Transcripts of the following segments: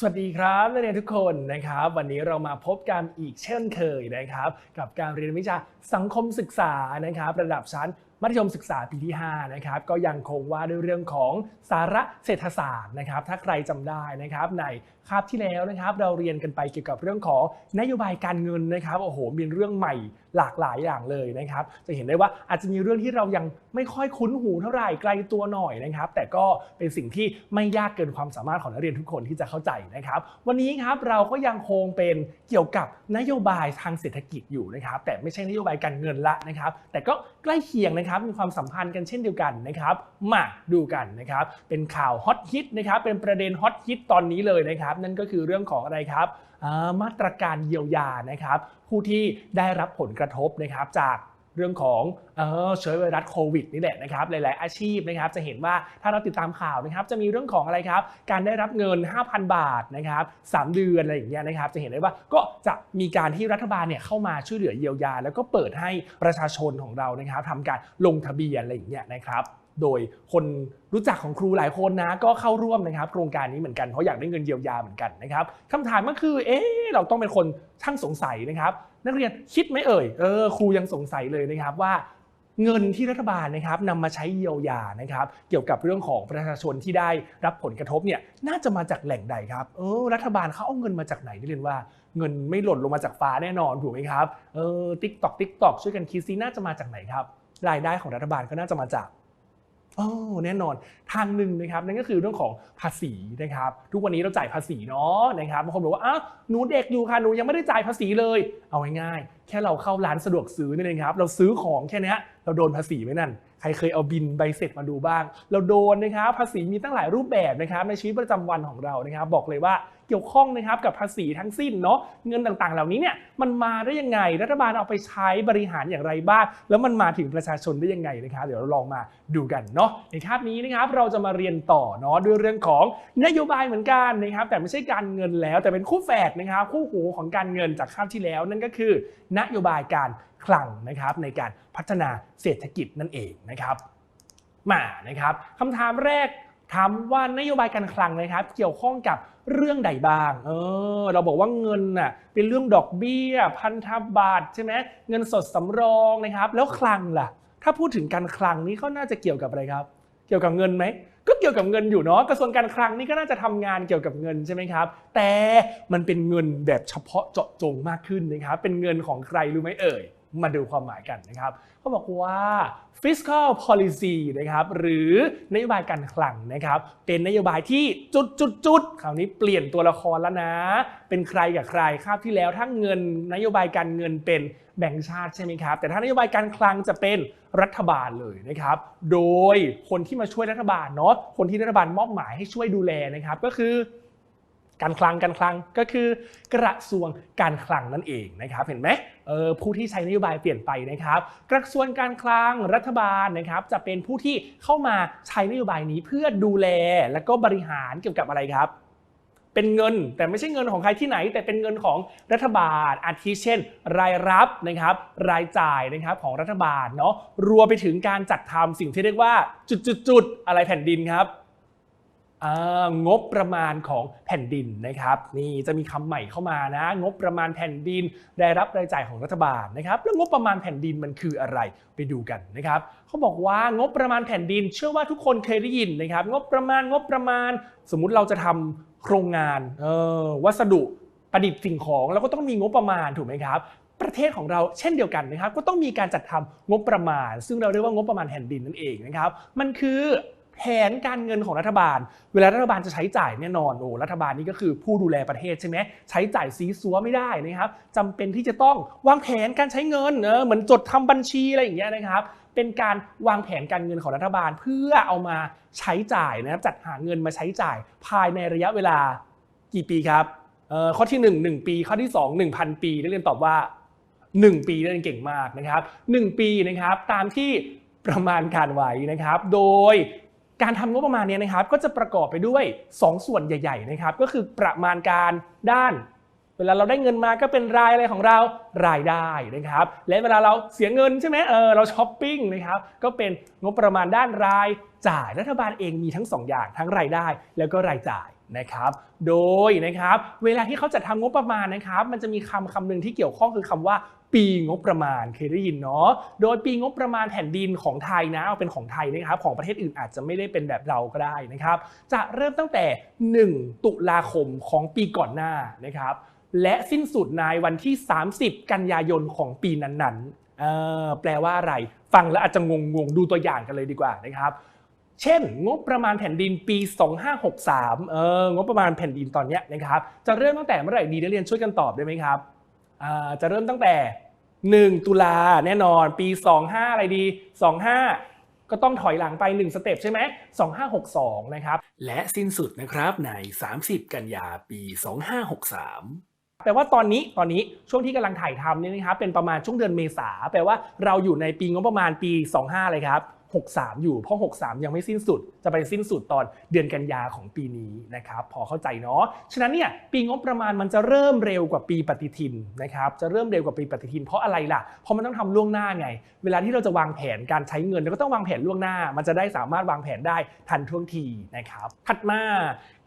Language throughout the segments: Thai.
สวัสดีครับนักเรียนทุกคนนะครับ วันนี้เรามาพบกันอีกเช่นเคยนะครับ กับการเรียนวิชาสังคมศึกษานะครับ ระดับชั้นมัธยมศึกษาปีที่5นะครับก็ยังคงว่าด้วยเรื่องของสาระเศรษฐศาสตร์นะครับ ถ้าใครจำได้นะครับในคาบที่แล้วนะครับ เราเรียนกันไปเกี่ยวกับเรื่องของนโยบายการเงินนะครับโอ้โหมีเรื่องใหม่ หลากหลายอย่างเลยนะครับ จะเห็นได้ว่าอาจจะมีเรื่องที่เรายังไม่ค่อยคุ้นหูเท่าไหร่ไกลตัวหน่อยนะครับ แต่ก็เป็นสิ่งที่ไม่ยากเกินความสามารถของนักเรียนทุกคนที่จะเข้าใจนะครับ วันนี้ครับเราก็ยังคงเป็นเกี่ยวกับนโยบายทางเศรษฐกิจอยู่นะครับ แต่ไม่ใช่นโยบายการเงินละนะครับ แต่ก็ใกล้เคียงนะครับมีความสัมพันธ์กันเช่นเดียวกันนะครับ มาดูกันนะครับเป็นข่าวฮอตฮิตนะครับเป็นประเด็นฮอตฮิตตอนนี้เลยนะครับ นั่นก็คือเรื่องของอะไรครับ มาตรการเยียวยานะครับ ผู้ที่ได้รับผลกระทบนะครับจากเรื่องของเออเชื้อไวรัสโควิดนี่แหละนะครับ หลาย ๆ อาชีพนะครับ จะเห็นว่าถ้าเราติดตามข่าวนะครับ จะมีเรื่องของอะไรครับ การได้รับเงิน 5,000 บาทนะครับ3เดือนอะไรอย่างเงี้ยนะครับ จะเห็นได้ว่าก็จะมีการที่รัฐบาลเนี่ยเข้ามาช่วยเหลือเยียวยา แล้วก็เปิดให้ประชาชนของเรานะครับทำการลงทะเบียนอะไรอย่างเงี้ยนะครับ โดยคนรู้จักของครูหลายคนนะก็เข้าร่วมนะครับโครงการนี้เหมือนกันเพราะอยากได้เงินเยียวยาเหมือนกันนะครับคำถามก็คือเอ๊เราต้องเป็นคนช่างสงสัยนะครับ นักเรียนคิดไหมเอ่ยเออครูยังสงสัยเลยนะครับว่าเงินที่รัฐบาลนะครับนำมาใช้เยียวยานะครับ เกี่ยวกับเรื่องของประชาชนที่ได้รับผลกระทบเนี่ยน่าจะมาจากแหล่งใดครับเออรัฐบาลเขาเอาเงินมาจากไหนนักเรียนว่า เงินไม่หล่นลงมาจากฟ้าแน่นอนถูกไหมครับเออติ๊กตอกติ๊กตอกช่วยกันคิดซิน่าจะมาจากไหนครับรายได้ของรัฐบาลก็น่าจะมาจาก โอ้แน่นอนทางหนึ่งนะครับนั่นก็คือเรื่องของภาษีนะครับทุกวันนี้เราจ่ายภาษีเนาะนะครับบางคนบอกว่าอ้าวหนูเด็กอยู่ค่ะหนูยังไม่ได้จ่ายภาษีเลย เอาง่ายๆแค่เราเข้าร้านสะดวกซื้อนี่เองครับเราซื้อของแค่นี้เราโดนภาษีไหมนั่นใครเคยเอาบินใบเสร็จมาดูบ้าง เราโดนนะครับภาษีมีตั้งหลายรูปแบบนะครับในชีวิตประจำวันของเรานะครับบอกเลยว่า เกี่ยวข้องนะครับกับภาษีทั้งสิ้นเนาะเงินต่างๆ เหล่านี้เนี่ยมันมาได้ยังไงรัฐบาลเอาไปใช้บริหารอย่างไรบ้าง แล้วมันมาถึงประชาชนได้ยังไงนะครับเดี๋ยวเราลองมาดูกันเนาะในคาบนี้นะครับเราจะมาเรียนต่อเนาะด้วยเรื่องของนโยบายเหมือนกันนะครับแต่ไม่ใช่การเงินแล้วแต่เป็นคู่แฝดนะครับคู่หูของการเงินจากคาบที่แล้ว นั่นก็คือนโยบายการคลังนะครับในการพัฒนาเศรษฐกิจนั่นเองนะครับมานะครับคำถามแรกถามว่านโยบายการคลังนะครับ เกี่ยวข้องกับ เรื่องใดบ้าง เออ เราบอกว่าเงินน่ะเป็นเรื่องดอกเบี้ย พันธบัตรใช่ไหมเงินสดสำรองนะครับ แล้วคลังล่ะ ถ้าพูดถึงการคลังนี้ก็น่าจะเกี่ยวกับอะไรครับ เกี่ยวกับเงินไหมก็เกี่ยวกับเงินอยู่เนาะกระทรวงการคลังนี่ก็น่าจะทำงานเกี่ยวกับเงินใช่ไหมครับ แต่มันเป็นเงินแบบเฉพาะเจาะจงมากขึ้นนะครับ เป็นเงินของใครรู้ไหมเอ่ย มาดูความหมายกันนะครับเขาบอกว่า fiscal policy นะครับหรือนโยบายการคลังนะครับเป็นนโยบายที่จุดจุดจุดคราวนี้เปลี่ยนตัวละครแล้วนะ เป็นใครกับใครคราบที่แล้วถ้าเงินนโยบายการเงินเป็นแบ่งชาติใช่ไหมครับ แต่ถ้านโยบายการคลังจะเป็นรัฐบาลเลยนะครับ โดยคนที่มาช่วยรัฐบาลเนาะคนที่รัฐบาลมอบหมายให้ช่วยดูแลนะครับก็คือ การคลังการคลังก็คือกระทรวงการคลังนั่นเองนะครับเห็นไหมเออผู้ที่ใช้นโยบายเปลี่ยนไปนะครับ กระทรวงการคลังรัฐบาลนะครับจะเป็นผู้ที่เข้ามาใช้นโยบายนี้เพื่อดูแลและก็บริหารเกี่ยวกับอะไรครับเป็นเงินแต่ไม่ใช่เงินของใครที่ไหน แต่เป็นเงินของรัฐบาลอาทิเช่น รายรับนะครับ รายจ่ายนะครับของรัฐบาลเนาะรวมไปถึงการจัดทำสิ่งที่เรียกว่าจุดๆอะไรแผ่นดินครับ งบประมาณของแผ่นดินนะครับนี่จะมีคำใหม่เข้ามานะ งบประมาณแผ่นดินรายรับรายจ่ายของรัฐบาลนะครับแล้วงบประมาณแผ่นดินมันคืออะไรไปดูกันนะครับเขาบอกว่างบประมาณแผ่นดิน เชื่อว่าทุกคนเคยได้ยินนะครับ งบประมาณงบประมาณ สมมุติเราจะทำโครงงานออวัสดุประดิษฐ์สิ่งของเราก็ต้องมีงบประมาณถูกไหมครับประเทศของเราเช่นเดียวกันนะครับ ก็ต้องมีการจัดทำงบประมาณ ซึ่งเราเรียกว่างบประมาณแผ่นดินนั่นเองนะครับ มันคือ แผนการเงินของรัฐบาล เวลารัฐบาลจะใช้จ่ายแน่นอนโอ้รัฐบาลนี่ก็คือผู้ดูแลประเทศใช่ไหมใช้จ่ายซีซัวไม่ได้นะครับจำเป็นที่จะต้องวางแผนการใช้เงินเออเหมือนจดทำบัญชีอะไรอย่างเงี้ยนะครับเป็นการวางแผนการเงินของรัฐบาลเพื่อเอามาใช้จ่ายนะครับจัดหาเงินมาใช้จ่ายภายในระยะเวลากี่ปีครับเอ่อข้อที่ 1 1 ปี ข้อที่ 2 1,000 ปีนักเรียนตอบว่า 1 ปีนักเรียนเก่งมากนะครับ 1 ปีนะครับตามที่ประมาณการไว้นะครับ โดย การทำงบประมาณเนี้นะครับก็จะประกอบไปด้วย 2 ส่วนใหญ่ๆนะครับก็คือประมาณการด้าน เวลาเราได้เงินมาก็เป็นรายอะไรของเรารายได้นะครับและเวลาเราเสียเงินใช่ไหมเออเราช้อปปิ้งนะครับก็เป็นงบประมาณด้านรายจ่ายรัฐบาลเองมีทั้งสองอย่างทั้งรายได้ แล้วก็รายจ่ายนะครับ โดยนะครับเวลาที่เขาจัดทำงบประมาณนะครับ มันจะมีคำคำหนึ่งที่เกี่ยวข้องคือคำว่า ปีงบประมาณเคยได้ยินเนาะ โดยปีงบประมาณแผ่นดินของไทยนะเอาเป็นของไทยนะครับ ของประเทศอื่นอาจจะไม่ได้เป็นแบบเราก็ได้นะครับ จะเริ่มตั้งแต่ 1 ตุลาคมของปีก่อนหน้านะครับ และสิ้นสุดในวันที่ 30 กันยายนของปีนั้นๆแปลว่าอะไร ฟังแล้วอาจจะงงๆ ดูตัวอย่างกันเลยดีกว่านะครับเช่น งบประมาณแผ่นดินปี 2563 เอองบประมาณแผ่นดินตอนเนี้ยนะครับ จะเริ่มตั้งแต่เมื่อไหร่ดีนักเรียนช่วยกันตอบได้ไหมครับ จะเริ่มตั้งแต่ 1 ตุลาแน่นอนปี 25 อะไรดี 25 ก็ต้องถอยหลังไป 1 สเต็ปใช่ไหม2562 นะครับ และสิ้นสุดนะครับใน 30 กันยาปี 2563แปลว่าตอนนี้ตอนนี้ช่วงที่กำลังถ่ายทำเนี่ยนะครับเป็นประมาณช่วงเดือนเมษาแปลว่าเราอยู่ในปีงบประมาณปี 25เลยครับ 63 อยู่ เพราะ 63 ยังไม่สิ้นสุด จะไปสิ้นสุดตอนเดือนกันยาของปีนี้นะครับ พอเข้าใจเนาะ ฉะนั้นเนี่ยปีงบประมาณมันจะเริ่มเร็วกว่าปีปฏิทินนะครับ จะเริ่มเร็วกว่าปีปฏิทิน เพราะอะไรล่ะ เพราะมันต้องทำล่วงหน้าไง เวลาที่เราจะวางแผนการใช้เงินเราก็ต้องวางแผนล่วงหน้า มันจะได้สามารถวางแผนได้ทันท่วงทีนะครับ ถัดมา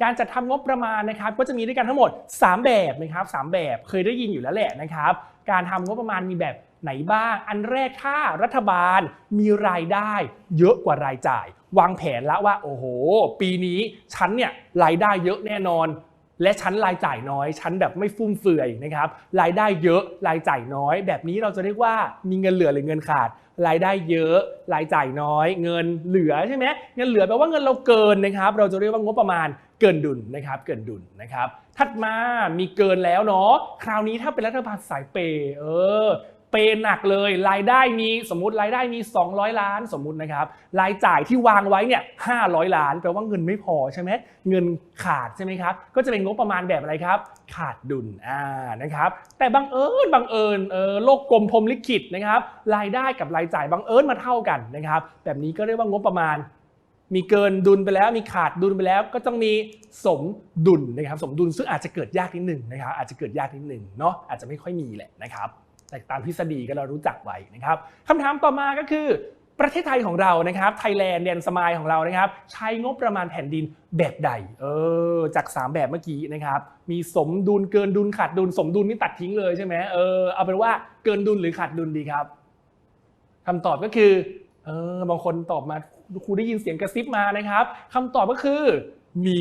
การจัดทำงบประมาณนะครับ ก็จะมีด้วยกันทั้งหมด 3 แบบนะครับสามแบบเคยได้ยินอยู่แล้วแหละนะครับ การทำงบประมาณมีแบบ ไหนบ้าง อันแรกถ้ารัฐบาลมีรายได้เยอะกว่ารายจ่าย วางแผนแล้วว่าโอ้โห ปีนี้ฉันเนี่ยรายได้เยอะแน่นอน และชั้นรายจ่ายน้อย ชั้นแบบไม่ฟุ่มเฟือยนะครับ รายได้เยอะรายจ่ายน้อย แบบนี้เราจะเรียกว่ามีเงินเหลือหรือเงินขาด รายได้เยอะรายจ่ายน้อย เงินเหลือใช่ไหมเงินเหลือแปลว่าเงินเราเกินนะครับ เราจะเรียกว่างบประมาณเกินดุลนะครับ เกินดุลนะครับ ถัดมามีเกินแล้วเนาะ คราวนี้ถ้าเป็นรัฐบาลสายเปย์เออ เปย์หนักเลยรายได้มีสมมติรายได้มี 200 ล้านสมมุตินะครับรายจ่ายที่วางไว้เนี่ย500ล้านแปลว่าเงินไม่พอใช่ไหมเงินขาดใช่ไหมครับก็จะเป็นงบประมาณแบบอะไรครับ ขาดดุลอ่านะครับแต่บังเอิญบังเอิญเออโลกกลมพรมลิขิตนะครับรายได้กับรายจ่ายบังเอิญมาเท่ากันนะครับแบบนี้ก็เรียกว่างบประมาณมีเกินดุลไปแล้วมีขาดดุลไปแล้วก็ต้องมีสมดุลนะครับสมดุลซึ่งอาจจะเกิดยากนิดหนึ่งนะครับอาจจะเกิดยากนิดหนึ่งเนาะอาจจะไม่ค่อยมีแหละนะครับ ต่ตามทฤษฎีก็เรารู้จักไว้นะครับคำถามต่อมาก็คือ ประเทศไทยของเรานะครับไทยแลนด์แดนสมายของเรานะครับ ใช้งบประมาณแผ่นดินแบบใดเออจาก 3 แบบเมื่อกี้นะครับ มีสมดุลเกินดุลขาดดุล สมดุลนี่ตัดทิ้งเลยใช่ไหมเออเอาเป็นว่าเกินดุลหรือขาดดุลดีครับคำตอบก็คือเออบางคนตอบมาครูได้ยินเสียงกระซิบมานะครับคำตอบก็คือมี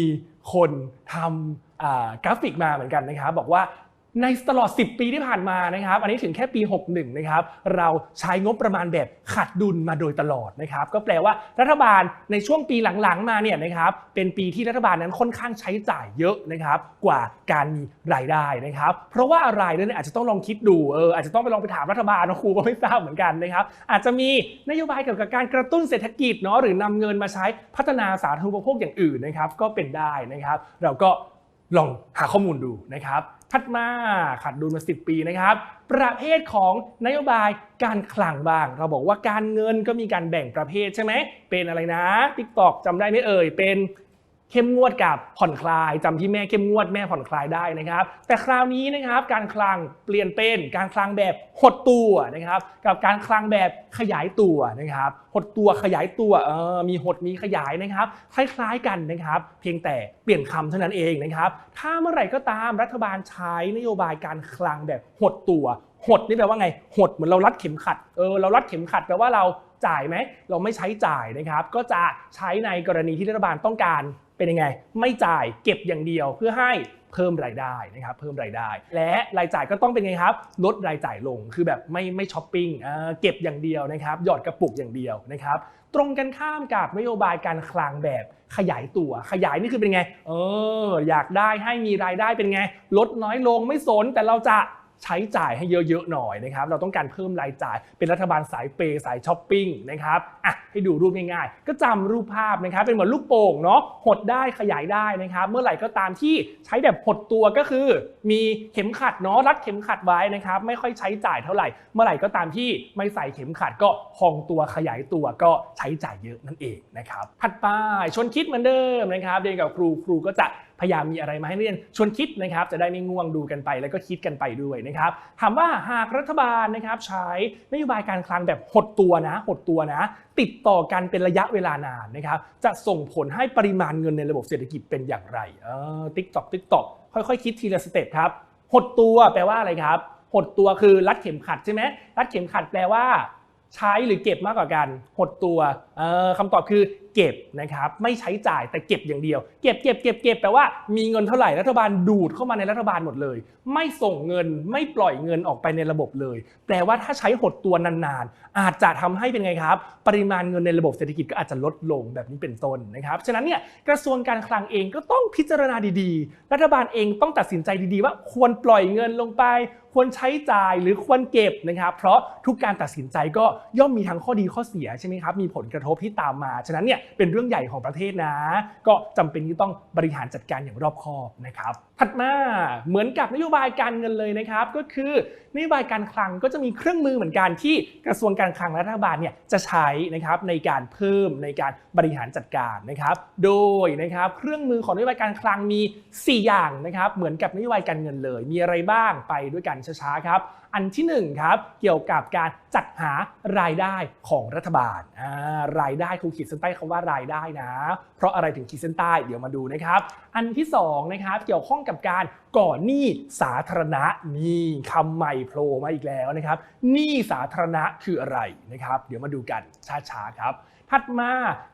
คนทำกราฟิกมาเหมือนกันนะครับ บอกว่า ในตลอด 10 ปีที่ผ่านมานะครับ อันนี้ถึงแค่ปี 61 นะครับ เราใช้งบประมาณแบบขาดดุลมาโดยตลอดนะครับ ก็แปลว่ารัฐบาลในช่วงปีหลังๆ มาเนี่ยนะครับ เป็นปีที่รัฐบาลนั้นค่อนข้างใช้จ่ายเยอะนะครับ กว่าการมีรายได้นะครับ เพราะว่าอะไรเนี่ยอาจจะต้องลองคิดดู เออ อาจจะต้องไปลองไปถามรัฐบาลนะครูก็ไม่ทราบเหมือนกันนะครับ อาจจะมีนโยบายเกี่ยวกับการกระตุ้นเศรษฐกิจเนาะ หรือนำเงินมาใช้พัฒนาสาธารณูปโภคอย่างอื่นนะครับ ก็เป็นได้นะครับ เราก็ลองหาข้อมูลดูนะครับ ถัดมาขาดดุลมา10 ปีนะครับ ประเภทของนโยบายการคลังบ้าง เราบอกว่าการเงินก็มีการแบ่งประเภทใช่ไหมเป็นอะไรนะ t ิ k t o k จำได้ไหมเอ่ยเป็น เข้มงวดกับผ่อนคลายจำที่แม่เข้มงวดแม่ผ่อนคลายได้นะครับ แต่คราวนี้นะครับการคลังเปลี่ยนเป็นการคลังแบบหดตัวนะครับ กับการคลังแบบขยายตัวนะครับ หดตัวขยายตัวเออมีหดมีขยายนะครับ คล้ายๆกันนะครับ เพียงแต่เปลี่ยนคำเท่านั้นเองนะครับ ถ้าเมื่อไหร่ก็ตามรัฐบาลใช้นโยบายการคลังแบบหดตัว หดนี่แปลว่าไงหดเหมือนเรารัดเข็มขัดเออเรารัดเข็มขัดแปลว่าเรา จ่ายไหม เราไม่ใช้จ่ายนะครับ ก็จะใช้ในกรณีที่รัฐบาลต้องการเป็นยังไง ไม่จ่ายเก็บอย่างเดียวเพื่อให้เพิ่มรายได้นะครับเพิ่มรายได้ และรายจ่ายก็ต้องเป็นไงครับ ลดรายจ่ายลงคือแบบไม่ไม่ช้อปปิ้งเอ่อเก็บอย่างเดียวนะครับ หยอดกระปุกอย่างเดียวนะครับ ตรงกันข้ามกับนโยบายการคลังแบบขยายตัว ขยายนี่คือเป็นไง เออ อยากได้ให้มีรายได้เป็นไง ลดน้อยลงไม่สนแต่เราจะ ใช้จ่ายให้เยอะๆหน่อยนะครับเราต้องการเพิ่มรายจ่าย เป็นรัฐบาลสายเปย์สายช้อปปิ้งนะครับอะให้ดูรูปง่ายๆ ก็จำรูปภาพนะครับเป็นเหมือนลูกโป่งเนาะหดได้ขยายได้นะครับ เมื่อไหร่ก็ตามที่ใช้แบบหดตัวก็คือ มีเข็มขัดเนาะรัดเข็มขัดไว้นะครับ ไม่ค่อยใช้จ่ายเท่าไหร่ เมื่อไหร่ก็ตามที่ไม่ใส่เข็มขัดก็พองตัวขยายตัวก็ใช้จ่ายเยอะนั่นเองนะครับถัดไปชวนคิดเหมือนเดิมนะครับ เรียนกับครูครูก็จะ พยายามมีอะไรมาให้นักเรียนชวนคิดนะครับจะได้ไม่ง่วงดูกันไปแล้วก็คิดกันไปด้วยนะครับถามว่าหากรัฐบาลนะครับใช้นโยบายการคลังแบบหดตัวนะ หดตัวนะ ติดต่อกันเป็นระยะเวลานานนะครับจะส่งผลให้ปริมาณเงินในระบบเศรษฐกิจเป็นอย่างไรเออติ๊กตอกติ๊กตอกค่อยๆ คิดทีละสเต็ปครับหดตัวแปลว่าอะไรครับ หดตัวคือรัดเข็มขัดใช่ไหมรัดเข็มขัดแปลว่า ใช้หรือเก็บมากกว่ากัน หดตัวเอ่อคำตอบคือเก็บนะครับไม่ใช้จ่ายแต่เก็บอย่างเดียว เก็บเก็บเก็บเก็บแปลว่ามีเงินเท่าไหร่รัฐบาลดูดเข้ามาในรัฐบาลหมดเลย ไม่ส่งเงินไม่ปล่อยเงินออกไปในระบบเลย แปลว่าถ้าใช้หดตัวนานๆ อาจจะทำให้เป็นไงครับ ปริมาณเงินในระบบเศรษฐกิจก็อาจจะลดลงแบบนี้เป็นต้นนะครับฉะนั้นเนี่ยกระทรวงการคลังเองก็ต้องพิจารณาดีๆ รัฐบาลเองต้องตัดสินใจดีๆ ว่าควรปล่อยเงินลงไป ควรใช้จ่ายหรือควรเก็บนะครับเพราะทุกการตัดสินใจก็ย่อมมีทั้งข้อดีข้อเสียใช่ไหมครับมีผลกระทบที่ตามมาฉะนั้นเนี่ยเป็นเรื่องใหญ่ของประเทศนะ ก็จำเป็นที่ต้องบริหารจัดการอย่างรอบคอบนะครับ ถัดมาเหมือนกับนโยบายการเงินเลยนะครับ ก็คือนโยบายการคลังก็จะมีเครื่องมือเหมือนกันที่กระทรวงการคลังและรัฐบาลเนี่ยจะใช้นะครับในการเพิ่มในการบริหารจัดการนะครับ โดยนะครับเครื่องมือของนโยบายการคลังมี 4 อย่างนะครับ เหมือนกับนโยบายการเงินเลย มีอะไรบ้างไปด้วยกันช้าๆครับอันที่หนึ่งครับเกี่ยวกับการจัดหารายได้ของรัฐบาลรายได้ครูขีดเส้นใต้คำว่ารายได้นะ เพราะอะไรถึงขีดเส้นใต้เดี๋ยวมาดูนะครับ อันที่สองนะครับเกี่ยวข้องกับการก่อหนี้สาธารณะนี่คำใหม่โผล่มาอีกแล้วนะครับหนี้สาธารณะคืออะไรนะครับ เดี๋ยวมาดูกันช้าๆครับถัดมา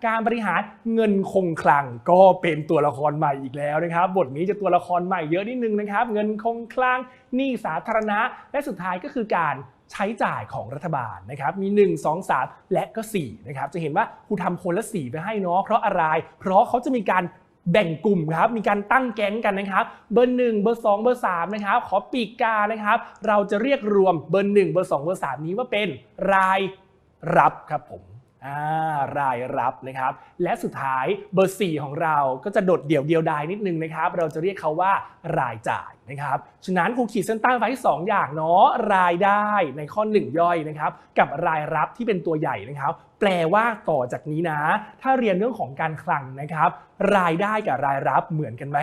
การบริหารเงินคงคลังก็เป็นตัวละครใหม่อีกแล้วนะครับ บทนี้จะตัวละครใหม่เยอะนิดนึงนะครับ เงินคงคลังหนี้สาธารณะ และสุดท้ายก็คือการใช้จ่ายของรัฐบาลนะครับ มี 1 2 3 และก็4นะครับจะเห็นว่าครูทำคนละ4ไปให้เนาะเพราะอะไร เพราะเขาจะมีการ แบ่งกลุ่มครับ มีการตั้งแก๊งกันนะครับ เบอร์หนึ่งเบอร์สองเบอร์สามนะครับ ขอปีกกานะครับ เราจะเรียกรวมเบอร์หนึ่งเบอร์สองเบอร์สามนี้ว่าเป็นรายรับครับผม รายรับนะครับ และสุดท้ายเบอร์ 4 ของเราก็จะโดดเดี่ยวเดียวดายนิดนึงนะครับ เราจะเรียกเขาว่ารายจ่ายนะครับ ฉะนั้นครูขีดเส้นใต้ไว้ 2 อย่างเนาะรายได้ในข้อ 1 ย่อยนะครับ กับรายรับที่เป็นตัวใหญ่นะครับ แปลว่าต่อจากนี้นะ ถ้าเรียนเรื่องของการคลังนะครับ รายได้กับรายรับเหมือนกันไหม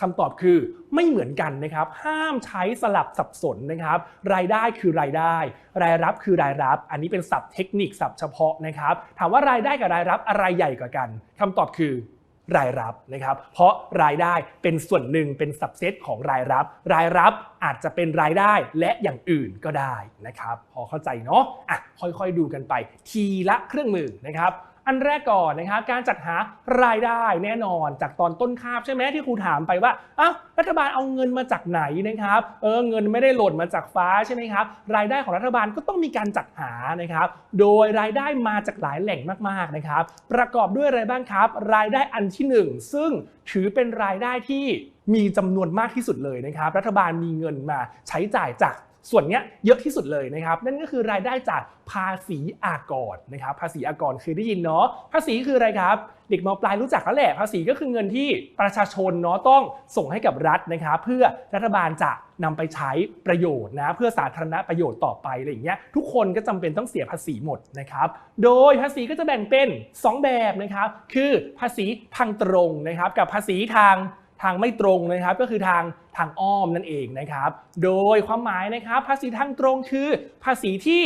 คำตอบคือไม่เหมือนกันนะครับ ห้ามใช้สลับสับสนนะครับ รายได้คือรายได้ รายรับคือรายรับ อันนี้เป็นศัพท์เทคนิคศัพท์เฉพาะนะครับ ถามว่ารายได้กับรายรับอะไรใหญ่กว่ากันคำตอบคือรายรับนะครับ เพราะรายได้เป็นส่วนหนึ่งเป็นสับเซตของรายรับ รายรับอาจจะเป็นรายได้และอย่างอื่นก็ได้นะครับ พอเข้าใจเนาะอะค่อยๆดูกันไป ทีละเครื่องมือนะครับ อันแรกก่อนนะครับการจัดหารายได้แน่นอนจากตอนต้นคาบใช่ไหมที่ครูถามไปว่าอ้าวรัฐบาลเอาเงินมาจากไหนนะครับเออเงินไม่ได้หล่นมาจากฟ้าใช่ไหมครับรายได้ของรัฐบาลก็ต้องมีการจัดหานะครับโดยรายได้มาจากหลายแหล่งมากๆนะครับประกอบด้วยอะไรบ้างครับ รายได้อันที่หนึ่งซึ่งถือเป็นรายได้ที่มีจำนวนมากที่สุดเลยนะครับ รัฐบาลมีเงินมาใช้จ่ายจาก ส่วนนี้เยอะที่สุดเลยนะครับนั่นก็คือรายได้จากภาษีอากรนะครับภาษีอากรเคยได้ยินเนาะภาษีคืออะไรครับ เด็กมปลายรู้จักแล้วแหละภาษีก็คือเงินที่ประชาชนเนาะต้องส่งให้กับรัฐนะครับเพื่อรัฐบาลจะนำไปใช้ประโยชน์นะเพื่อสาธารณประโยชน์ต่อไปอะไรอย่างเงี้ยทุกคนก็จำเป็นต้องเสียภาษีหมดนะครับโดยภาษีก็จะแบ่งเป็น 2 แบบนะครับคือภาษีทางตรงนะครับกับภาษีทาง ทางไม่ตรงนะครับก็คือทางทางอ้อมนั่นเองนะครับ โดยความหมายนะครับ ภาษีทางตรงคือภาษีที่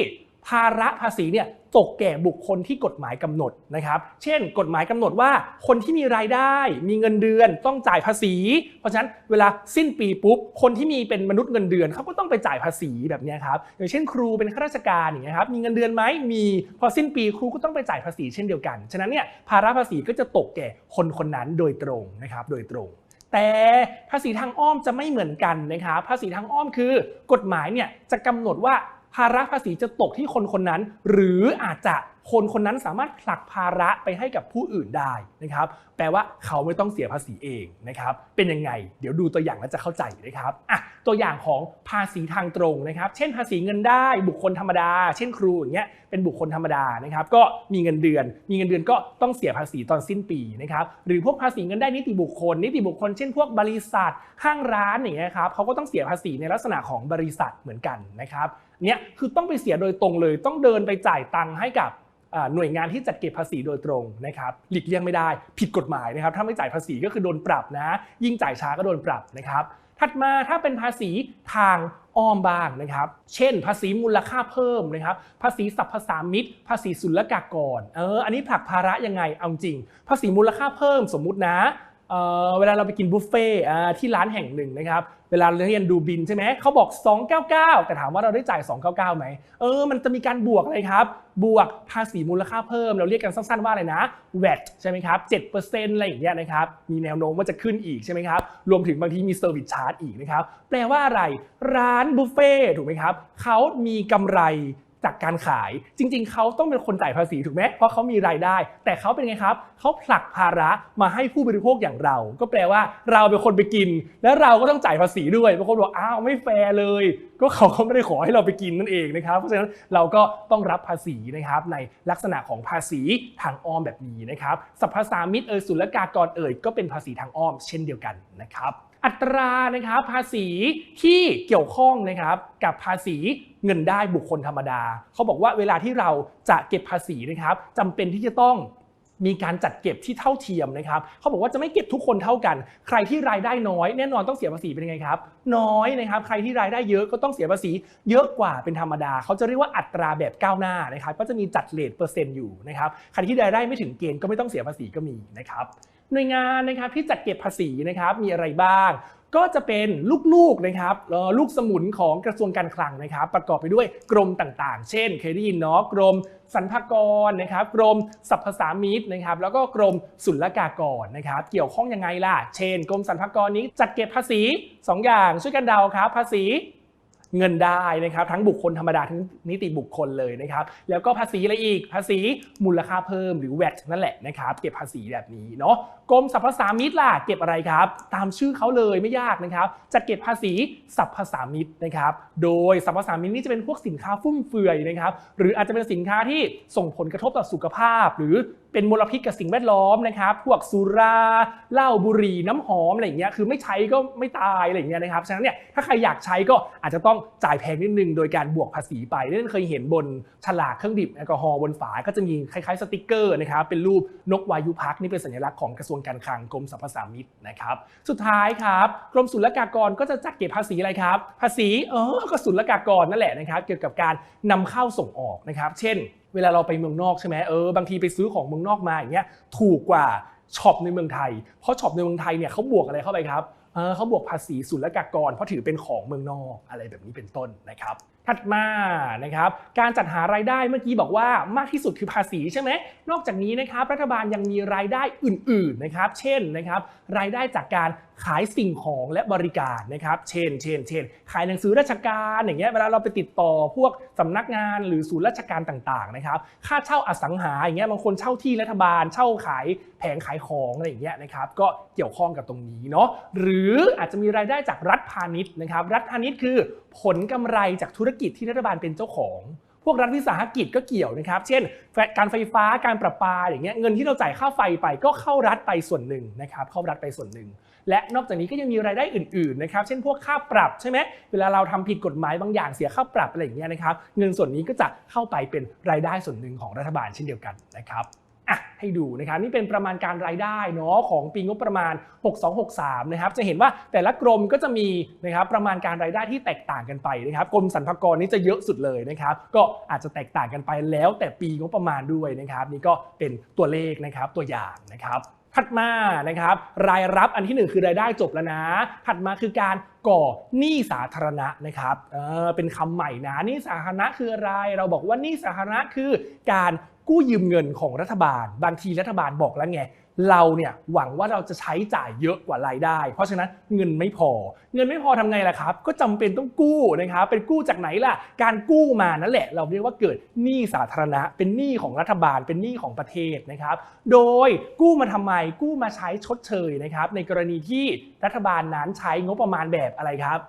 ภาระภาษีเนี่ยตกแก่บุคคลที่กฎหมายกำหนดนะครับ เช่น กฎหมายกำหนดว่าคนที่มีรายได้ มีเงินเดือนต้องจ่ายภาษี เพราะฉะนั้นเวลาสิ้นปีปุ๊บคนที่มีเป็นมนุษย์เงินเดือนเขาก็ต้องไปจ่ายภาษีแบบนี้ครับอย่างเช่น ครูเป็นข้าราชการอย่างเงี้ยครับมีเงินเดือนไหมมีพอสิ้นปีครูก็ต้องไปจ่ายภาษีเช่นเดียวกัน ฉะนั้นเนี่ยภาระภาษีก็จะตกแก่คนคนนั้นโดยตรงนะครับโดยตรง แต่ภาษีทางอ้อมจะไม่เหมือนกันนะครับภาษีทางอ้อมคือกฎหมายเนี่ยจะกำหนดว่าภาระภาษีจะตกที่คนคนนั้น หรืออาจจะ คนคนนั้นสามารถผลักภาระไปให้กับผู้อื่นได้นะครับ แปลว่าเขาไม่ต้องเสียภาษีเองนะครับ เป็นยังไง เดี๋ยวดูตัวอย่างแล้วจะเข้าใจนะครับอะตัวอย่างของภาษีทางตรงนะครับ เช่นภาษีเงินได้บุคคลธรรมดา เช่นครูอย่างเงี้ย เป็นบุคคลธรรมดานะครับ ก็มีเงินเดือน มีเงินเดือนก็ต้องเสียภาษีตอนสิ้นปีนะครับ หรือพวกภาษีเงินได้นิติบุคคล นิติบุคคล เช่นพวกบริษัท ห้างร้านอย่างเงี้ยครับ เขาก็ต้องเสียภาษีในลักษณะของบริษัทเหมือนกันนะครับ เนี่ยคือต้องไปเสียโดยตรงเลย ต้องเดินไปจ่ายตังค์ให้กับหน่วยงานที่จัดเก็บภาษีโดยตรงนะครับหลีกเลี่ยงไม่ได้ ผิดกฎหมายนะครับ ถ้าไม่จ่ายภาษีก็คือโดนปรับนะ ยิ่งจ่ายช้าก็โดนปรับนะครับ ถัดมาถ้าเป็นภาษีทางอ้อมบ้างนะครับ เช่น ภาษีมูลค่าเพิ่มนะครับ ภาษีสรรพสามิตภาษีศุลกากร เออ อันนี้ผลักภาระยังไง เอาจริง ภาษีมูลค่าเพิ่มสมมุตินะเออเวลาเราไปกินบุฟเฟ่ที่ร้านแห่งหนึ่งนะครับ เวลาเรียนดูบินใช่ไหมเขาบอก 299 แต่ถามว่าเราได้จ่าย 299ไหมเออ มันจะมีการบวกอะไรครับ บวกภาษีมูลค่าเพิ่ม เราเรียกกันสั้นๆว่าอะไรนะ VAT ใช่ไหมครับ 7%อะไรอย่างเงี้ยนะครับ มีแนวโน้มว่าจะขึ้นอีกใช่ไหมครับ รวมถึงบางทีมีเซอร์วิสชาร์จอีกนะครับ แปลว่าอะไร ร้านบุฟเฟ่ต์ถูกไหมครับ เขามีกำไร จากการขาย จริง ๆ เขาต้องเป็นคนจ่ายภาษีถูกไหมเพราะเขามีรายได้ แต่เขาเป็นไงครับเขาผลักภาระมาให้ผู้บริโภคอย่างเรา ก็แปลว่าเราเป็นคนไปกิน แล้วเราก็ต้องจ่ายภาษีด้วยบางคนบอกอ้าวไม่แฟร์เลย ก็เขาก็ไม่ได้ขอให้เราไปกินนั่นเองนะครับเพราะฉะนั้นเราก็ต้องรับภาษีนะครับในลักษณะของภาษีทางอ้อมแบบนี้นะครับสรรพสามิตเอ่ยศุลกากรเอ่ยก็เป็นภาษีทางอ้อม เช่นเดียวกันนะครับ อัตรานะครับภาษีที่เกี่ยวข้องนะครับกับภาษีเงินได้บุคคลธรรมดา เขาบอกว่าเวลาที่เราจะเก็บภาษีนะครับจำเป็นที่จะต้องมีการจัดเก็บที่เท่าเทียมนะครับเขาบอกว่าจะไม่เก็บทุกคนเท่ากัน ใครที่รายได้น้อยแน่นอนต้องเสียภาษีเป็นยังไงครับ น้อยนะครับ ใครที่รายได้เยอะก็ต้องเสียภาษีเยอะกว่าเป็นธรรมดา เขาจะเรียกว่าอัตราแบบก้าวหน้านะครับ ก็จะมีจัดเลทเปอร์เซ็นต์อยู่นะครับ ใครที่รายได้ไม่ถึงเกณฑ์ก็ไม่ต้องเสียภาษีก็มีนะครับ หน่วยงานนะครับที่จัดเก็บภาษีนะครับมีอะไรบ้าง ก็จะเป็นลูกๆนะครับลูกสมุนของกระทรวงการคลังนะครับ ประกอบไปด้วยกรมต่างๆ เช่น เคยได้ยินเนาะกรมสรรพากรนะครับกรมสรรพสามิตนะครับแล้วก็กรมศุลกากรนะครับ เกี่ยวข้องยังไงล่ะ เช่น กรมสรรพากรนี้จัดเก็บภาษี 2 อย่างช่วยกันเดาครับภาษี เงินได้นะครับทั้งบุคคลธรรมดาทั้งนิติบุคคลเลยนะครับแล้วก็ภาษีอะไรอีกภาษีมูลค่าเพิ่มหรือ VAT นั่นแหละนะครับเก็บภาษีแบบนี้เนาะกรมสรรพสามิตล่ะเก็บอะไรครับ ตามชื่อเขาเลยไม่ยากนะครับจะเก็บภาษีสรรพสามิตนะครับโดยสรรพสามิตนี่จะเป็นพวกสินค้าฟุ่มเฟือยนะครับหรืออาจจะเป็นสินค้าที่ส่งผลกระทบต่อสุขภาพ หรือ เป็นมลพิษกับสิ่งแวดล้อมนะครับ พวกสุราเหล้าบุหรี่น้ำหอมอะไรอย่างเงี้ยคือไม่ใช้ก็ไม่ตายอะไรอย่างเงี้ยนะครับฉะนั้นเนี่ยถ้าใครอยากใช้ก็อาจจะต้องจ่ายแพงนิดนึงโดยการบวกภาษีไปนั่นเคยเห็นบนฉลากเครื่องดื่มแอลกอฮอล์บนฝาก็จะมีคล้ายๆสติกเกอร์นะครับเป็นรูปนกวายุพักนี่เป็นสัญลักษณ์ของกระทรวงการคลังกรมสรรพสามิตนะครับสุดท้ายครับกรมศุลกากรก็จะจัดเก็บภาษีอะไรครับ ภาษีเออก็ศุลกากรนั่นแหละนะครับ เกี่ยวกับการนำเข้าส่งออกนะครับ เช่น เวลาเราไปเมืองนอกใช่ไหมเออบางทีไปซื้อของเมืองนอกมาอย่างเงี้ยถูกกว่าช็อปในเมืองไทย เพราะช็อปในเมืองไทยเนี่ยเขาบวกอะไรเข้าไปครับเออเขาบวกภาษีศุลกากร เพราะถือเป็นของเมืองนอกอะไรแบบนี้เป็นต้นนะครับ ถัดมานะครับการจัดหารายได้เมื่อกี้บอกว่ามากที่สุดคือภาษีใช่ไหมนอกจากนี้นะครับรัฐบาลยังมีรายได้อื่นๆนะครับเช่นนะครับรายได้จากการขายสิ่งของและบริการนะครับเช่นเช่นเช่นขายหนังสือราชการอย่างเงี้ยเวลาเราไปติดต่อพวกสำนักงานหรือศูนย์ราชการต่างๆนะครับค่าเช่าอสังหาอย่างเงี้ยบางคนเช่าที่รัฐบาล เช่าขายแผงขายของอะไรอย่างเงี้ยนะครับก็เกี่ยวข้องกับตรงนี้เนาะหรืออาจจะมีรายได้จากรัฐพาณิชย์นะครับรัฐพาณิชย์คือผลกำไรจากธุรกิจที่รัฐบาลเป็นเจ้าของ พวกรัฐวิสาหกิจก็เกี่ยวนะครับ เช่น การไฟฟ้าการประปาอย่างเงี้ยเงินที่เราจ่ายค่าไฟไปก็เข้ารัฐไปส่วนหนึ่งนะครับเข้ารัฐไปส่วนหนึ่ง และนอกจากนี้ก็ยังมีรายได้อื่นๆนะครับเช่นพวกค่าปรับใช่ไหมเวลาเราทำผิดกฎหมายบางอย่างเสียค่าปรับอะไรอย่างเงี้ยนะครับเงินส่วนนี้ก็จะเข้าไปเป็นรายได้ส่วนหนึ่งของรัฐบาลเช่นเดียวกันนะครับ อะให้ดูนะครับนี่เป็นประมาณการรายได้เนาะของปีงบประมาณ 6263นะครับจะเห็นว่าแต่ละกรมก็จะมีนะครับประมาณการรายได้ที่แตกต่างกันไปนะครับกรมสรรพากรนี่จะเยอะสุดเลยนะครับก็อาจจะแตกต่างกันไปแล้วแต่ปีงบประมาณด้วยนะครับนี่ก็เป็นตัวเลขนะครับตัวอย่างนะครับถัดมานะครับรายรับอันที่หนึ่งคือรายได้จบแล้วนะ ถัดมาคือการก่อหนี้สาธารณะนะครับเออเป็นคำใหม่นะหนี้สาธารณะคืออะไร เราบอกว่าหนี้สาธารณะคือการกู้ยืมเงินของรัฐบาล บางทีรัฐบาลบอกแล้วไงเราเนี่ยหวังว่าเราจะใช้จ่ายเยอะกว่ารายได้ เพราะฉะนั้นเงินไม่พอ เงินไม่พอทำไงล่ะครับ ก็จำเป็นต้องกู้นะครับ เป็นกู้จากไหนล่ะ การกู้มานั่นแหละ เราเรียกว่าเกิดหนี้สาธารณะ เป็นหนี้ของรัฐบาล เป็นหนี้ของประเทศนะครับ โดยกู้มาทำไม กู้มาใช้ชดเชยนะครับ ในกรณีที่รัฐบาลนั้นใช้งบประมาณแบบอะไรครับ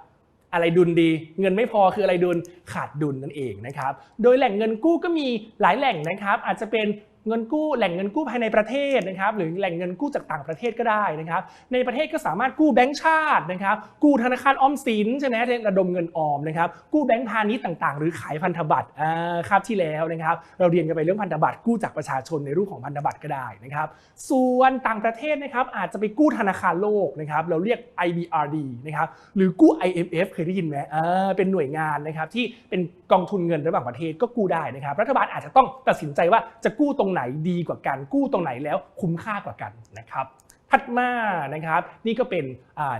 อะไรดุลดี เงินไม่พอคืออะไรดุลขาดดุลนั่นเองนะครับ โดยแหล่งเงินกู้ก็มีหลายแหล่งนะครับ อาจจะเป็น เงินกู้แหล่งเงินกู้ภายในประเทศนะครับหรือแหล่งเงินกู้จากต่างประเทศก็ได้นะครับในประเทศก็สามารถกู้แบงก์ชาตินะครับกู้ธนาคารออมสินใช่ไหมระดมเงินออมนะครับกู้แบงก์พาณิชย์ต่างๆ หรือขายพันธบัตรอ่าคาบที่แล้วนะครับเราเรียนกันไปเรื่องพันธบัตรกู้จากประชาชนในรูปของพันธบัตรก็ได้นะครับส่วนต่างประเทศนะครับอาจจะไปกู้ธนาคารโลกนะครับเราเรียก IBRD นะครับหรือกู้ IMF เคยได้ยินไหมอ่าเป็นหน่วยงานนะครับที่เป็นกองทุนเงินระหว่างประเทศก็กู้ได้นะครับรัฐบาลอาจจะต้องตัดสินใจว่าจะกู้ตรงงไหนดีกว่ากัน กู้ตรงไหนแล้วคุ้มค่ากว่ากันนะครับถัดมานะครับนี่ก็เป็น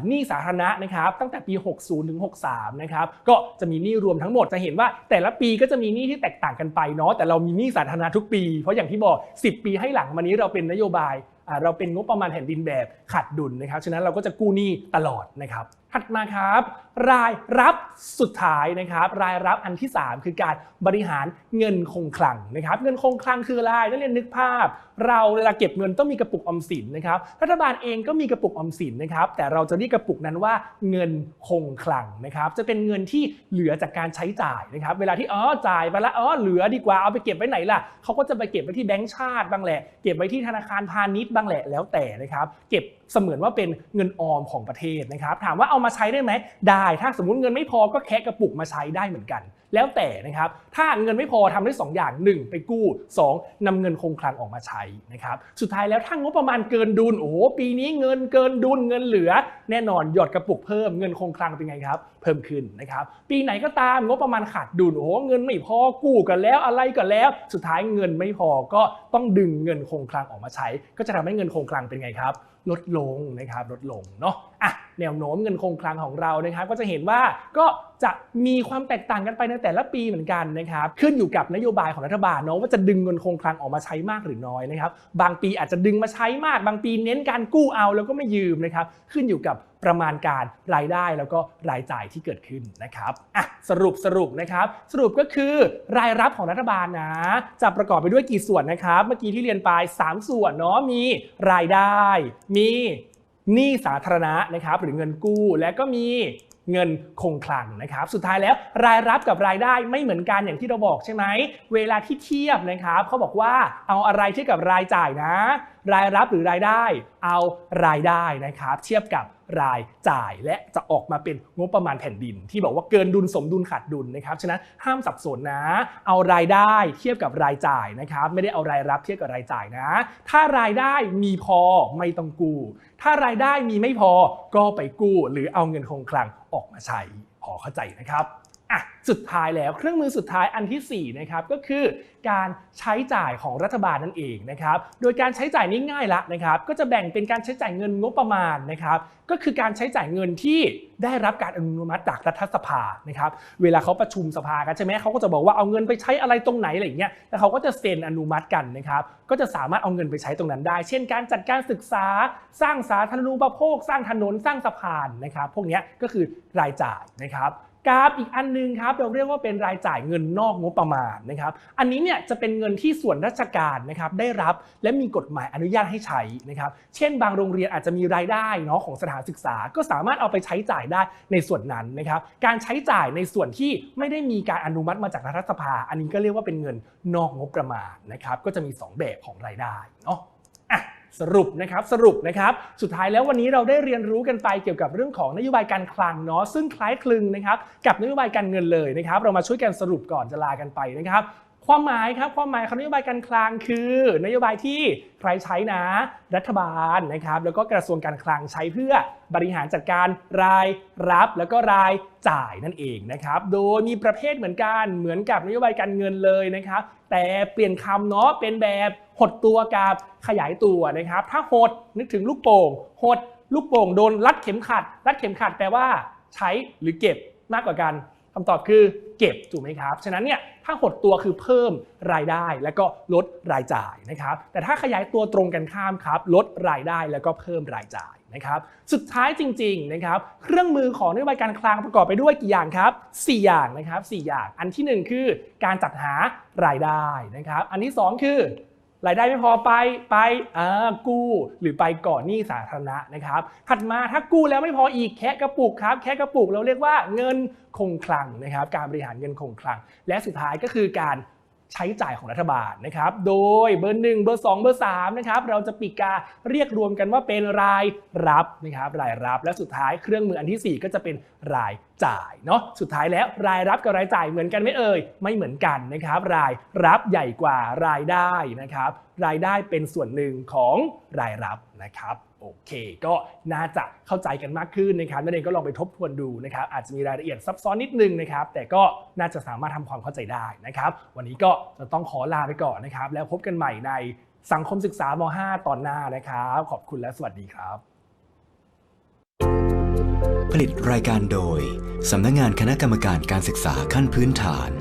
หนี้สาธารณะนะครับตั้งแต่ปี 60 ถึง 63 นะครับก็จะมีหนี้รวมทั้งหมดจะเห็นว่าแต่ละปีก็จะมีหนี้ที่แตกต่างกันไปเนาะแต่เรามีหนี้สาธารณะทุกปี เพราะอย่างที่บอก 10 ปีให้หลังมานี้เราเป็นนโยบายเราเป็นงบประมาณแผ่นดินแบบขาดดุลนะครับฉะนั้นเราก็จะกู้หนี้ตลอดนะครับ ถัดมาครับ รายรับสุดท้ายนะครับ รายรับอันที่ 3 คือการบริหารเงินคงคลังนะครับ เงินคงคลังคืออะไรนักเรียนนึกภาพ เราเวลาเก็บเงินต้องมีกระปุกออมสินนะครับรัฐบาลเองก็มีกระปุกออมสินนะครับ แต่เราจะเรียกกระปุกนั้นว่าเงินคงคลังนะครับ จะเป็นเงินที่เหลือจากการใช้จ่ายนะครับ เวลาที่อ๋อจ่ายไปแล้วอ๋อเหลือดีกว่าเอาไปเก็บไว้ไหนล่ะเขาก็จะไปเก็บไว้ที่แบงก์ชาติบ้างแหละ เก็บไว้ที่ธนาคารพาณิชย์บ้างแหละแล้วแต่นะครับ เก็บ เสมือนว่าเป็นเงินออมของประเทศนะครับ ถามว่าเอามาใช้ได้ไหมได้ ถ้าสมมติเงินไม่พอก็แคะกระปุกมาใช้ได้เหมือนกัน แล้วแต่นะครับ ถ้าเงินไม่พอทำได้สองอย่าง 1 ไปกู้ 2นำเงินคงคลังออกมาใช้นะครับ สุดท้ายแล้วถ้างบประมาณเกินดุล โอ้โห ปีนี้เงินเกินดุลเงินเหลือ แน่นอนหยอดกระปุกเพิ่มเงินคงคลังเป็นไงครับ เพิ่มขึ้นนะครับ ปีไหนก็ตามงบประมาณขาดดุล โอ้โห เงินไม่พอกู้กันแล้วอะไรกันแล้ว สุดท้ายเงินไม่พอก็ต้องดึงเงินคงคลังออกมาใช้ ก็จะทำให้เงินคงคลังเป็นไงครับ ลดลงนะครับ ลดลงเนาะ อะแนวโน้มเงินคงคลังของเรานะครับก็จะเห็นว่าก็จะมีความแตกต่างกันไปในแต่ละปีเหมือนกันนะครับขึ้นอยู่กับนโยบายของรัฐบาลเนาะว่าจะดึงเงินคงคลังออกมาใช้มากหรือน้อยนะครับบางปีอาจจะดึงมาใช้มาก บางปีเน้นการกู้เอาแล้วก็ไม่ยืมนะครับขึ้นอยู่กับประมาณการรายได้แล้วก็รายจ่ายที่เกิดขึ้นนะครับอะสรุปสรุปนะครับ สรุปก็คือรายรับของรัฐบาลนะ จะประกอบไปด้วยกี่ส่วนนะครับ เมื่อกี้ที่เรียนไป 3 ส่วนเนาะมีรายได้ มี หนี้สาธารณะนะครับหรือเงินกู้ และก็มีเงินคงคลังนะครับ สุดท้ายแล้วรายรับกับรายได้ไม่เหมือนกันอย่างที่เราบอกใช่ไหม เวลาที่เทียบนะครับเขาบอกว่าเอาอะไรเทียบกับรายจ่ายนะรายรับหรือรายได้ เอารายได้นะครับ เทียบกับรายจ่ายและจะออกมาเป็นงบประมาณแผ่นดิน ที่บอกว่าเกินดุลสมดุลขาดดุลนะครับฉะนั้นห้ามสับสนนะ เอารายได้เทียบกับรายจ่ายนะครับ ไม่ได้เอารายรับเทียบกับรายจ่ายนะ ถ้ารายได้มีพอไม่ต้องกู้ ถ้ารายได้มีไม่พอก็ไปกู้ หรือเอาเงินคงคลังออกมาใช้พอเข้าใจนะครับ อะสุดท้ายแล้วเครื่องมือสุดท้ายอันทีสี่4นะครับก็คือการใช้จ่ายของรัฐบาลนั่นเองนะครับโดยการใช้จ่ายนี้ง่ายละนะครับก็จะแบ่งเป็นการใช้จ่ายเงินงบประมาณนะครับก็คือการใช้จ่ายเงินที่ได้รับการอนุมัติจากรัฐสภานะครับเวลาเขาประชุมสภากันใช่ไหมเขาก็จะบอกว่าเอาเงินไปใช้อะไรตรงไหนอะไรอย่างเงี้ยแล้วเขาก็จะเซ็นอนุมัติกันนะครับก็จะสามารถเอาเงินไปใช้ตรงนั้นได้ เช่น การจัดการศึกษา สร้างสาธารณูปโภค สร้างถนนสร้างสะพานนะครับพวกนี้ก็คือรายจ่ายนะครับ กราฟอีกอันนึงครับเราเรียกว่าเป็นรายจ่ายเงินนอกงบประมาณนะครับอันนี้เนี่ยจะเป็นเงินที่ส่วนราชการนะครับได้รับและมีกฎหมายอนุญาตให้ใช้นะครับเช่น บางโรงเรียนอาจจะมีรายได้เนาะของสถานศึกษา ก็สามารถเอาไปใช้จ่ายได้ในส่วนนั้นนะครับการใช้จ่ายในส่วนที่ไม่ได้มีการอนุมัติมาจากรัฐสภา อันนี้ก็เรียกว่าเป็นเงินนอกงบประมาณนะครับก็จะมี 2 แบบของรายได้เนาะอะ สรุปนะครับสรุปนะครับสุดท้ายแล้ววันนี้เราได้เรียนรู้กันไปเกี่ยวกับเรื่องของนโยบายการคลังเนาะซึ่งคล้ายคลึงนะครับกับนโยบายการเงินเลยนะครับเรามาช่วยกันสรุปก่อนจะลากันไปนะครับ ความหมายครับความหมายของนโยบายการคลังคือ นโยบายที่ใครใช้นะ รัฐบาลนะครับ แล้วก็กระทรวงการคลังใช้เพื่อบริหารจัดการรายรับแล้วก็รายจ่ายนั่นเองนะครับ โดยมีประเภทเหมือนกันเหมือนกับนโยบายการเงินเลยนะครับ แต่เปลี่ยนคำเนาะเป็นแบบหดตัวกับขยายตัวนะครับ ถ้าหดนึกถึงลูกโป่งหดลูกโป่งโดนรัดเข็มขัด รัดเข็มขัดแปลว่า ใช้หรือเก็บมากกว่ากัน คำตอบคือเก็บถูกไหมครับ ฉะนั้นเนี่ยถ้าหดตัวคือเพิ่มรายได้แล้วก็ลดรายจ่ายนะครับ แต่ถ้าขยายตัวตรงกันข้ามครับ ลดรายได้แล้วก็เพิ่มรายจ่ายนะครับ สุดท้ายจริงๆนะครับ เครื่องมือของนโยบายการคลังประกอบไปด้วยกี่อย่างครับ 4 อย่างนะครับ 4 อย่าง อันทีหนึ่1 คือการจัดหารายได้นะครับ อันที่ 2 คือ รายได้ไม่พอไปไปอ่ากู้หรือไปก่อนหนี้สาธารณะนะครับถัดมาถ้ากู้แล้วไม่พออีกแคะกระปุกครับแคะกระปุกเราเรียกว่าเงินคงคลังนะครับ การบริหารเงินคงคลัง และสุดท้ายก็คือการ ใช้จ่ายของรัฐบาลนะครับ โดยเบอร์1เบอร์2เบอร์3นะครับเราจะปีกาเรียกรวมกันว่าเป็นรายรับนะครับรายรับและสุดท้ายเครื่องมืออันทีสี่ 4 ก็จะเป็นรายจ่ายเนาะสุดท้ายแล้วรายรับกับรายจ่ายเหมือนกันไหมเอ่ยไม่เหมือนกันนะครับ รายรับใหญ่กว่ารายได้นะครับ รายได้เป็นส่วนหนึ่งของรายรับนะครับ โอเคก็น่าจะเข้าใจกันมากขึ้นนะครับนักเรียนก็ลองไปทบทวนดูนะครับอาจจะมีรายละเอียดซับซ้อนนิดนึงนะครับแต่ก็น่าจะสามารถทำความเข้าใจได้นะครับวันนี้ก็จะต้องขอลาไปก่อนนะครับแล้วพบกันใหม่ในสังคมศึกษาม5ตอนหน้านะครับ ขอบคุณและสวัสดีครับ ผลิตรายการโดยสำนักงานคณะกรรมการการศึกษาขั้นพื้นฐาน